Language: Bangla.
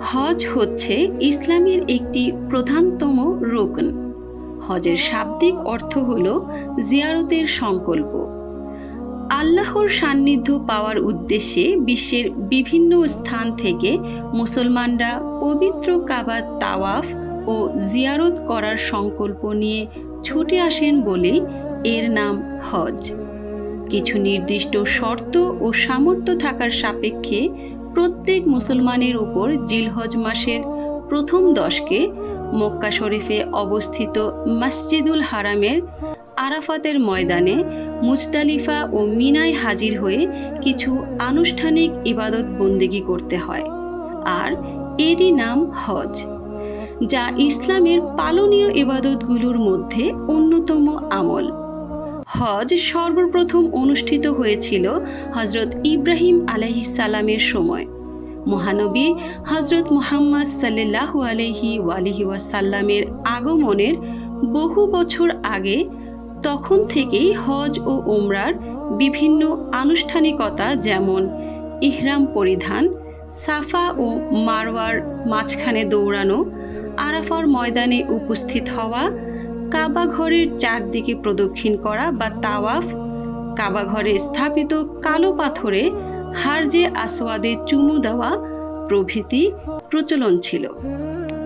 হজ হচ্ছে ইসলামের একটি প্রধানতম রোকন। হজের শাব্দিক অর্থ হল জিয়ারতের সংকল্প। আল্লাহর সান্নিধ্য পাওয়ার উদ্দেশ্যে বিশ্বের বিভিন্ন স্থান থেকে মুসলমানরা পবিত্র কাবা তাওয়াফ ও জিয়ারত করার সংকল্প নিয়ে ছুটে আসেন বলে এর নাম হজ। কিছু নির্দিষ্ট শর্ত ও সামর্থ্য থাকার সাপেক্ষে প্রত্যেক মুসলমানের উপর জিলহজ মাসের প্রথম দশকে মক্কা শরীফে অবস্থিত মসজিদুল হারামের আরাফাতের ময়দানে মুজদালিফা ও মিনায় হাজির হয়ে কিছু আনুষ্ঠানিক ইবাদত বন্দেগী করতে হয়। আর এরই নাম হজ, যা ইসলামের পালনীয় ইবাদতগুলোর মধ্যে অন্যতম আমল। হজ সর্বপ্রথম অনুষ্ঠিত হয়েছিল হজরত ইব্রাহিম আলাইসালামের সময়। মহানবী হজরত মুহাম্মদ সাল্লাহ আলহি ওয়ালিহি ওয়াসাল্লামের আগমনের বহু বছর আগে তখন থেকেই হজ ও ওমরার বিভিন্ন আনুষ্ঠানিকতা যেমন ইহরাম পরিধান, সাফা ও মারওয়ার মাঝখানে দৌড়ানো, আরাফার ময়দানে উপস্থিত হওয়া কাবা ঘরের চারদিকে প্রদক্ষিণ করা বা তাওয়াফ, কাবা ঘরে স্থাপিত কালো পাথরে হারজে আসওয়াদে চুমু দেওয়া প্রভৃতি প্রচলন ছিল।